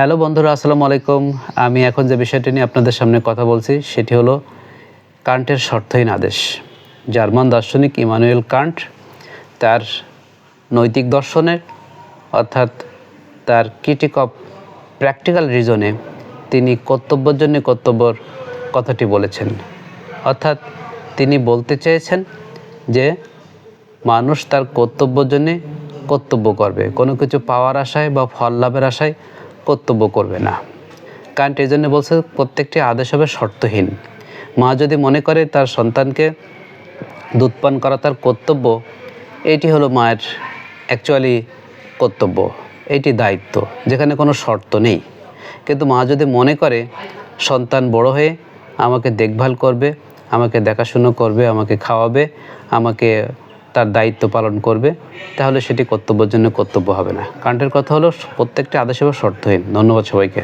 Hello বন্ধুরা, আসসালামু আলাইকুম। আমি এখন যে বিষয়টি নিয়ে আপনাদের সামনে কথা বলছি, সেটি হলো কান্টের শর্তহীন আদেশ। জার্মান দার্শনিক ইমানুয়েল কান্ট তার নৈতিক দর্শনের অর্থাৎ তার ক্রিটিক অফ প্র্যাকটিক্যাল রিজনে তিনি কর্তব্যের জন্য কর্তব্যর কথাটি বলেছেন। অর্থাৎ তিনি বলতে চেয়েছেন যে মানুষ তার কর্তব্যের জন্যে কর্তব্য করবে। কোনো কিছু পাওয়ার আশায় বা ফল লাভের আশায় কর্তব্য করবে না। কারণ এই জন্য বলছে প্রত্যেকটি আদেশ হবে শর্তহীন। মা যদি মনে করে তার সন্তানকে দুধ পান করা তার কর্তব্য, এটি হলো মায়ের অ্যাকচুয়ালি কর্তব্য। এটি দায়িত্ব, যেখানে কোনো শর্ত নেই। কিন্তু মা যদি মনে করে সন্তান বড় হয়ে আমাকে দেখভাল করবে, আমাকে দেখাশুনো করবে, আমাকে খাওয়াবে, আমাকে তার দায়িত্ব পালন করবে, তাহলে সেটি কর্তব্যের জন্য কর্তব্য হবে না। কারেন্টের কথা হলো, প্রত্যেকটি আদেশ হবে শর্তহীন। ধন্যবাদ সবাইকে।